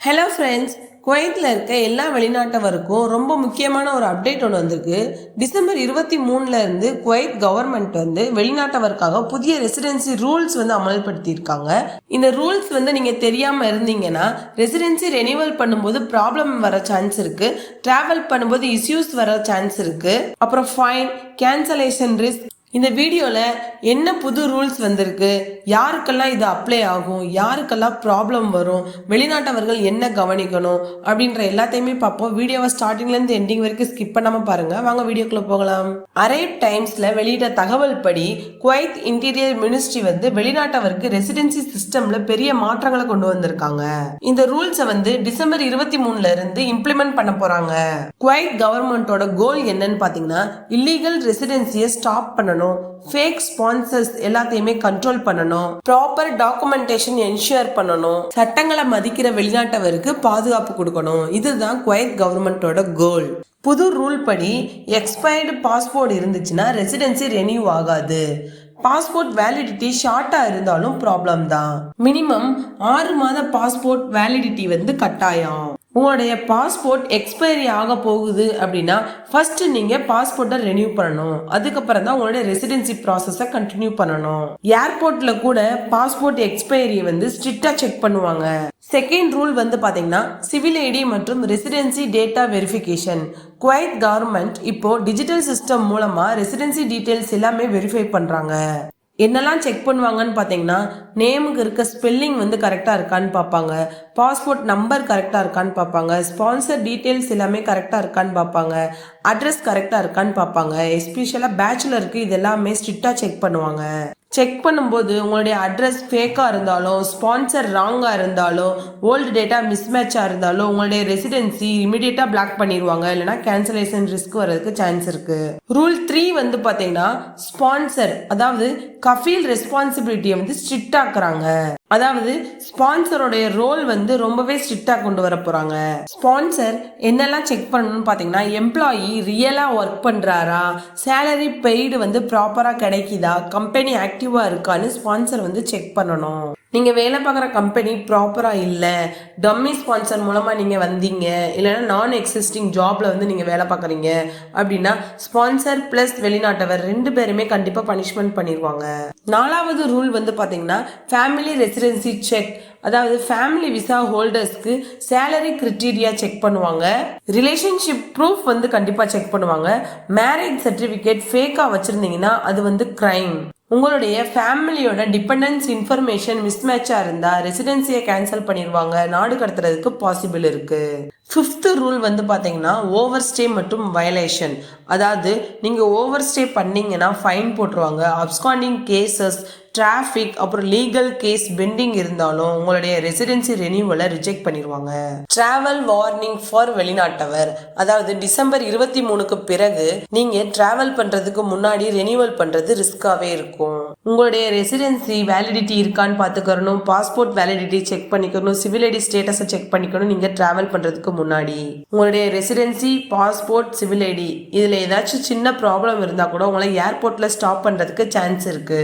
Hello friends குவைத்தில் இருக்க எல்லா வெளிநாட்டவருக்கும் ரொம்ப முக்கியமான ஒரு அப்டேட் ஒன்று வந்திருக்கு. டிசம்பர் இருபத்தி மூணுலேருந்து குவைத் கவர்மெண்ட் வந்து வெளிநாட்டவருக்காக புதிய ரெசிடென்சி ரூல்ஸ் வந்து அமல்படுத்தியிருக்காங்க. இந்த ரூல்ஸ் வந்து நீங்கள் தெரியாமல் இருந்தீங்கன்னா ரெசிடென்சி ரெனியூவல் பண்ணும்போது ப்ராப்ளம் வர சான்ஸ் இருக்குது ட்ராவல் பண்ணும்போது இஷ்யூஸ் வர சான்ஸ் இருக்குது அப்புறம் ஃபைன் கேன்சலேஷன் ரிஸ்க் இந்த வீடியோவில் என்ன புது ரூல்ஸ் வந்திருக்கு? யாருக்கெல்லாம் இது அப்ளை ஆகும்? யாருக்கெல்லாம் ப்ராப்ளம் வரும்? வெளிநாட்டவர்கள் என்ன கவனிக்கணும்? அப்படின்ற எல்லாத்தையுமே பார்ப்போம். வீடியோவை ஸ்டார்டிங்லேருந்து எண்டிங் வரைக்கும் ஸ்கிப் பண்ணாமல் பாருங்கள் வாங்க வீடியோக்குள்ளே போகலாம். அரேப் டைம்ஸில் வெளியிட்ட தகவல் படி குவைத் இன்டீரியர் மினிஸ்ட்ரி வந்து வெளிநாட்டவருக்கு ரெசிடென்சி சிஸ்டமில் பெரிய மாற்றங்களை கொண்டு வந்திருக்காங்க. இந்த ரூல்ஸை வந்து டிசம்பர் இருபத்தி மூணுல இருந்து இம்ப்ளிமெண்ட் பண்ண போகிறாங்க குவைத் கவர்மெண்ட்டோட கோல் என்னன்னு பார்த்தீங்கன்னா இல்லீகல் ரெசிடென்சியை ஸ்டாப் பண்ணணும். ஃபேக் ஸ்பான்சர்ஸ் எல்லாத்தையுமே கண்ட்ரோல் பண்ணணும். ப்ராப்பர் டாக்குமெண்டேஷன் என்ஷூர் பண்ணணும். சட்டங்களை மதிக்கிற வெளிநாட்டவருக்கு பாதுகாப்பு கொடுக்கணும். இதுதான் குவைத் கவர்மெண்டோட கோல் புது ரூல் படி எக்ஸ்பயர்டு பாஸ்போர்ட் இருந்துச்சுன்னா ரெசிடென்சி ரெனியூ ஆகாது. பாஸ்போர்ட் வேலிடிட்டி ஷார்ட்டாக இருந்தாலும் ப்ராப்ளம் தான். மினிமம் ஆறு மாத பாஸ்போர்ட் வேலிடிட்டி வந்து கட்டாயம். உங்களுடைய பாஸ்போர்ட் எக்ஸ்பைரி ஆக போகுது அப்படின்னா ஃபர்ஸ்ட் நீங்க பாஸ்போர்ட்டை ரெனியூ பண்ணணும். அதுக்கப்புறம் தான் உங்களுடைய ரெசிடென்சி ப்ராசஸை கண்டினியூ பண்ணணும். ஏர்போர்ட்ல கூட பாஸ்போர்ட் எக்ஸ்பைரியை வந்து ஸ்ட்ரிக்டா செக் பண்ணுவாங்க. செகண்ட் ரூல் வந்து பாத்தீங்கன்னா சிவில் ஐடி மற்றும் residency data verification Kuwait government இப்போ டிஜிட்டல் சிஸ்டம் மூலமா ரெசிடென்சி டீடைல்ஸ் எல்லாமே வெரிஃபை பண்றாங்க. என்னெல்லாம் செக் பண்ணுவாங்கன்னு பார்த்தீங்கன்னா நேமுக்கு இருக்க ஸ்பெல்லிங் வந்து கரெக்டாக இருக்கான்னு பார்ப்பாங்க பாஸ்போர்ட் நம்பர் கரெக்டாக இருக்கான்னு பார்ப்பாங்க ஸ்பான்சர் டீட்டெயில்ஸ் எல்லாமே கரெக்டாக இருக்கான்னு பார்ப்பாங்க அட்ரஸ் கரெக்டாக இருக்கான்னு பார்ப்பாங்க எஸ்பெஷலாக பேச்சுலருக்கு இது எல்லாமே ஸ்ட்ரிக்டாக செக் பண்ணுவாங்க. செக் பண்ணும்போது உங்களுடைய அட்ரஸ் ஃபேக்காக இருந்தாலும் ஸ்பான்சர் ராங்காக இருந்தாலும் ஓல்டு டேட்டா மிஸ்மேட்சாக இருந்தாலும் உங்களுடைய ரெசிடென்சி இமிடியேட்டாக பிளாக் பண்ணிடுவாங்க இல்லைனா கேன்சலேஷன் ரிஸ்க் வரதுக்கு சான்ஸ் இருக்கு. ரூல் த்ரீ வந்து பார்த்தீங்கன்னா ஸ்பான்சர் அதாவது கஃபீல் ரெஸ்பான்சிபிலிட்டியை வந்து ஸ்ட்ரிக்டாக்குறாங்க அதாவது ஸ்பான்சரோடைய ரோல் வந்து ரொம்பவே ஸ்ட்ரிக்டாக கொண்டு வர போகிறாங்க ஸ்பான்சர் என்னெல்லாம் செக் பண்ணணும்னு பார்த்தீங்கன்னா எம்ப்ளாயி ரியலாக ஒர்க் பண்ணுறாரா சேலரி பெய்டு வந்து ப்ராப்பராக கிடைக்குதா? கம்பெனி ஆக்டிவாக இருக்கான்னு ஸ்பான்சர் வந்து செக் பண்ணணும். நீங்கள் வேலை பார்க்குற கம்பெனி ப்ராப்பராக இல்லை டம்மி ஸ்பான்சர் மூலமாக நீங்கள் வந்தீங்க இல்லைன்னா நான் எக்ஸிஸ்டிங் ஜாப்பில் வந்து நீங்கள் வேலை பார்க்குறீங்க அப்படின்னா ஸ்பான்சர் ப்ளஸ் வெளிநாட்டவர் ரெண்டு பேருமே கண்டிப்பாக பனிஷ்மெண்ட் பண்ணிடுவாங்க நாலாவது ரூல் வந்து பார்த்தீங்கன்னா ஃபேமிலி ரெசிடென்சி செக் அதாவது ஃபேமிலி விசா ஹோல்டர்ஸ்க்கு சேலரி கிரிட்டீரியா செக் பண்ணுவாங்க. ரிலேஷன்ஷிப் ப்ரூஃப் வந்து கண்டிப்பாக செக் பண்ணுவாங்க. மேரேஜ் சர்டிஃபிகேட் ஃபேக்காக வச்சுருந்தீங்கன்னா அது வந்து க்ரைம் உங்களுடைய ஃபேமிலியோட டிபெண்டன்ஸ் இன்ஃபர்மேஷன் மிஸ்மேட்சாக இருந்தால் ரெசிடென்சியை கேன்சல் பண்ணிடுவாங்க நாடு கடத்துறதுக்கு பாசிபிள் இருக்குது ஃபிஃப்த்து ரூல் வந்து பார்த்தீங்கன்னா ஓவர் ஸ்டே மற்றும் வயலேஷன் அதாவது நீங்கள் ஓவர் ஸ்டே பண்ணிங்கன்னா ஃபைன் போட்டுருவாங்க. அப்ஸ்காண்டிங் கேசஸ் டிராஃபிக் அப்புறம் லீகல் கேஸ் பெண்டிங் இருந்தாலும் உங்களுடைய ரெசிடென்சி ரெனியூவலை ரிஜெக்ட் பண்ணிடுவாங்க டிராவல் வார்னிங் ஃபார் வெளிநாட்டவர். அதாவது டிசம்பர் இருபத்தி மூணுக்கு பிறகு நீங்க டிராவல் பண்றதுக்கு முன்னாடி ரெனியூவல் பண்றது ரிஸ்காவே இருக்கும். உங்களுடைய ரெசிடென்சி வேலிடிட்டி இருக்கான்னு பார்த்துக்கணும் பாஸ்போர்ட் வேலிடிட்டி செக் பண்ணிக்கணும். சிவில் ஐடி ஸ்டேட்டஸை செக் பண்ணிக்கணும். நீங்க டிராவல் பண்றதுக்கு முன்னாடி. உங்களுடைய ரெசிடென்சி பாஸ்போர்ட் சிவில் ஐடி இதுல ஏதாச்சும் சின்ன ப்ராப்ளம் இருந்தா கூட உங்களை ஏர்போர்ட்ல ஸ்டாப் பண்றதுக்கு சான்ஸ் இருக்கு.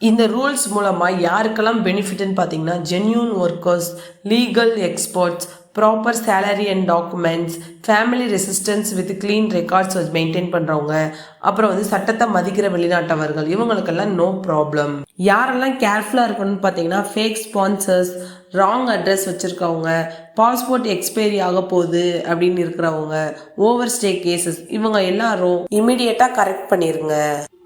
இந்த ரூல்ஸ் மூலமாக யாருக்கெல்லாம் பெனிஃபிட்னு பார்த்தீங்கன்னா genuine workers legal experts proper salary and documents family resistance with clean records maintain பண்ணுறவங்க அப்புறம் வந்து சட்டத்தை மதிக்கிற வெளிநாட்டவர்கள் இவங்களுக்கெல்லாம் நோ ப்ராப்ளம் யாரெல்லாம் கேர்ஃபுல்லாக இருக்கணும்னு பார்த்தீங்கன்னா ஃபேக் ஸ்பான்சர்ஸ் ராங் அட்ரஸ் வச்சுருக்கவங்க பாஸ்போர்ட் எக்ஸ்பைரி ஆக போகுது அப்படின்னு இருக்கிறவங்க ஓவர் ஸ்டே கேசஸ் இவங்க எல்லாரும் இமிடியேட்டாக கரெக்ட் பண்ணிடுங்க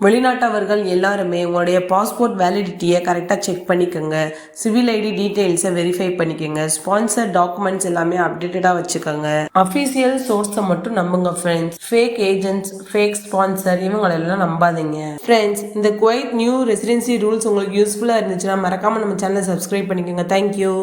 வெளிநாட்டவர்கள் எல்லாருமே உங்களுடைய பாஸ்போர்ட் வேலிடிட்டியை கரெக்டாக செக் பண்ணிக்கோங்க. சிவில் ஐடி டீட்டெயில்ஸை வெரிஃபை பண்ணிக்கோங்க. ஸ்பான்சர் டாக்குமெண்ட்ஸ் எல்லாமே அப்டேட்டடாக வச்சுக்கோங்க. அஃபீஷியல் சோர்ஸை மட்டும் நம்புங்க friends fake agents fake sponsor இவங்களெல்லாம் நம்பாதீங்க. ஃப்ரெண்ட்ஸ் இந்த குவைட் நியூ ரெசிடென்சி ரூல்ஸ் உங்களுக்கு யூஸ்ஃபுல்லாக இருந்துச்சுன்னா மறக்காமல் நம்ம சேனலை சப்ஸ்கிரைப் பண்ணிக்கோங்க. தேங்க்யூ